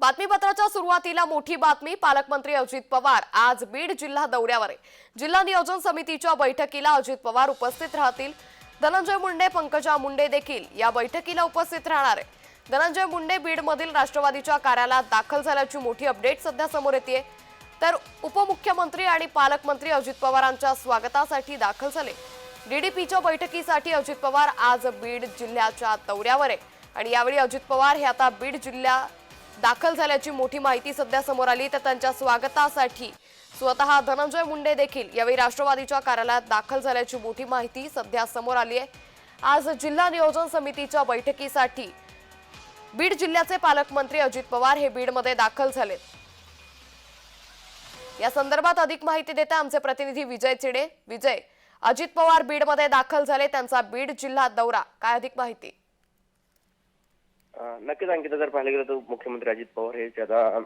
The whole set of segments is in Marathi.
बातमीपत्राच्या सुरुवातीला मोठी बातमी पालकमंत्री अजित पवार आज बीड जिल्हा दौऱ्यावर. आहे जिल्हा नियोजन समितीच्या बैठकीला अजित पवार उपस्थित राहतील. धनंजय मुंडे पंकजा मुंडे देखील या बैठकीला उपस्थित राहणार आहे धनंजय मुंडे बीडमधील राष्ट्रवादीच्या कार्यालयात दाखल झाल्याची मोठी अपडेट सध्या समोर येते तर उपमुख्यमंत्री आणि पालकमंत्री अजित पवारांच्या स्वागतासाठी दाखल झाले. डीडीपीच्या बैठकीसाठी अजित पवार आज बीड जिल्ह्याच्या दौऱ्यावर. आहे आणि यावेळी अजित पवार हे आता बीड जिल्ह्या दाखल झाल्याची मोठी माहिती सध्या समोर आली तर त्यांच्या स्वागतासाठी स्वतः धनंजय मुंडे देखील यावेळी राष्ट्रवादीच्या कार्यालयात दाखल झाल्याची मोठी माहिती सध्या समोर आली आहे. आज जिल्हा नियोजन समितीच्या बैठकीसाठी बीड जिल्ह्याचे पालकमंत्री अजित पवार हे बीडमध्ये दाखल झालेत या संदर्भात अधिक माहिती देता आमचे प्रतिनिधी विजय चिडे. विजय अजित पवार बीडमध्ये दाखल झाले त्यांचा बीड जिल्हा दौरा. काय अधिक माहिती? नक्कीच अंकिता जर पाहिलं गेलं तर मुख्यमंत्री अजित पवार हे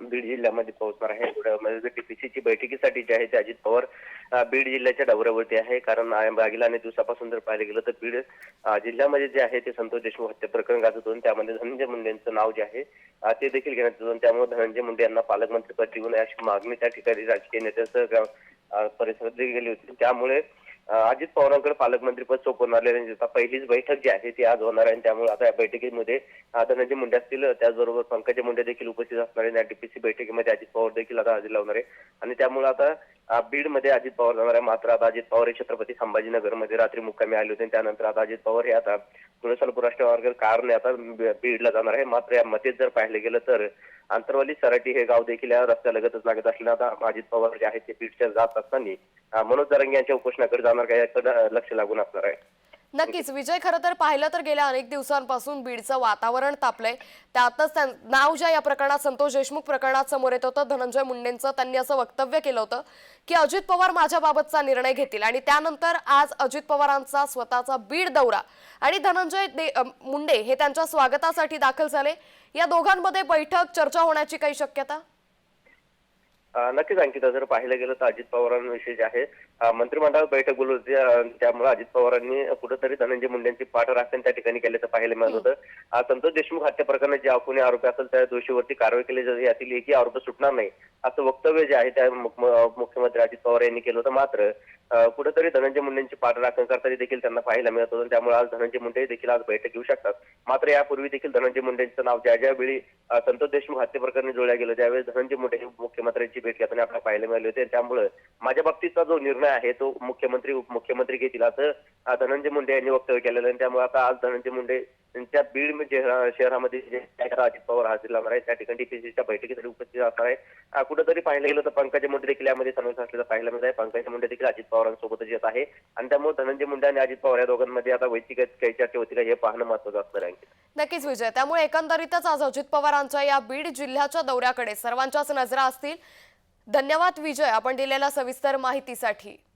बीड जिल्ह्यामध्ये पोहोचणार आहे थोड्यामध्ये म्हणजे बैठकीसाठी जे आहे ते अजित पवार बीड जिल्ह्याच्या दौऱ्यावरती आहे. कारण मागील अनेक दिवसापासून जर पाहिलं गेलं तर बीड जिल्ह्यामध्ये जे आहे ते संतोष देशमुख हत्या प्रकरण गाजत होतं. त्यामध्ये धनंजय मुंडेंचं नाव जे आहे ते देखील घेण्यात येत होतं. त्यामुळे धनंजय मुंडे यांना पालकमंत्रीपद देऊ नये अशी मागणी त्या ठिकाणी राजकीय नेत्यांसह परिसरात गेली होती. त्यामुळे अजित पवारांकडे पालकमंत्रीपद सोपवणार पहिलीच बैठक जी आहे ती आज होणार आहे त्यामुळे आता या बैठकीमध्ये धनंजय मुंडे असतील त्याचबरोबर पंकजा मुंडे देखील उपस्थित असणार आहे डीपीसी बैठकीमध्ये अजित पवार देखील आता हजेरी लावणार आहे आणि त्यामुळे आता बीड बीडमध्ये अजित पवार जाणार आहे. मात्र आता अजित पवार हे छत्रपती संभाजीनगरमध्ये रात्री मुक्कामी आले होते त्यानंतर आता अजित पवार हे आता पुणे सोलापूर राष्ट्रीय मार्ग कारने आता बीडला जाणार आहे. मात्र या मतेत जर पाहिलं गेलं तर आंतरवाली सराटी हे गाव देखील या रस्त्यालगतच लागत असल्यानं आता अजित पवार जे आहेत ते बीडच्या जात असताना मनोज जरंगे यांच्या उपोषणाकडे जाणार का याकडे लक्ष लागून असणार आहे. नक्कीच. विजय खरं तर पाहिलं तर गेल्या अनेक दिवसांपासून बीडचं वातावरण तापलंय. त्यातच त्यां- नाव ज्या या प्रकरणात संतोष देशमुख प्रकरणात समोर येत होतं धनंजय मुंडेंचं त्यांनी असं वक्तव्य केलं होतं की अजित पवार माझ्याबाबतचा निर्णय घेतील आणि त्यानंतर आज अजित पवारांचा स्वतःचा बीड दौरा आणि धनंजय दे- मुंडे हे त्यांच्या स्वागतासाठी दाखल झाले. या दोघांमध्ये बैठक चर्चा होण्याची काही शक्यता? नक्कीच अंकिता जर पाहिलं गेलं तर अजित पवारांविषयी जे आहे मंत्रिमंडळ बैठक बोलवली होती त्यामुळे अजित पवारांनी कुठेतरी धनंजय मुंडेंची पाठराखण त्या ठिकाणी केल्याचं पाहायला मिळत होतं. संतोष देशमुख हत्या प्रकरणात जे कोणी आरोपी असेल त्या दोषीवरती कारवाई केली जाते. यातील एकही आरोप सुटणार नाही. असं वक्तव्य जे आहे त्या मुख्यमंत्री अजित पवार यांनी केलं होतं. मात्र कुठेतरी धनंजय मुंडेंची पाठराखण करताना देखील त्यांना पाहायला मिळत होतं. त्यामुळे आज धनंजय मुंडे देखील आज बैठक घेऊ शकतात. मात्र यापूर्वी देखील धनंजय मुंडेंचं नाव ज्या ज्यावेळी संतोष देशमुख हत्या प्रकरणी जोडल्या गेलं त्यावेळी धनंजय मुंडे हे मुख्यमंत्र्यांची भेट घेताना आपल्याला पाहायला मिळाले होते. त्यामुळे माझ्या बाबतीतचा जो निर्णय आहे तो मुख्यमंत्री उपमुख्यमंत्री घेतील असं धनंजय मुंडे यांनी वक्तव्य केलेलं आहे. आणि त्यामुळे आता आज धनंजय मुंडे त्यांच्या बीड शहरामध्ये जे अजित पवार हजेरी लावणार आहे त्या ठिकाणी डीपीसीच्या बैठकीसाठी उपस्थित असणार आहे. कुठेतरी पाहिलं गेलं तर पंकज मुंडे देखील यामध्ये समावेश असलेला पाहायला मिळत आहे. पंकज मुंडे देखील अजित पवारांसोबतच येत आहे. आणि त्यामुळे धनंजय मुंडे आणि अजित पवार या दोघांमध्ये आता वैयक्तिक काही चर्चा होती का हे पाहणं महत्वाचं असणार आहे नक्कीच विजय. त्यामुळे एकंदरीतच आज अजित पवारांच्या या बीड जिल्ह्याच्या दौऱ्याकडे सर्वांच्याच नजरा असतील. धन्यवाद विजय आपण दिलेल्या सविस्तर माहितीसाठी.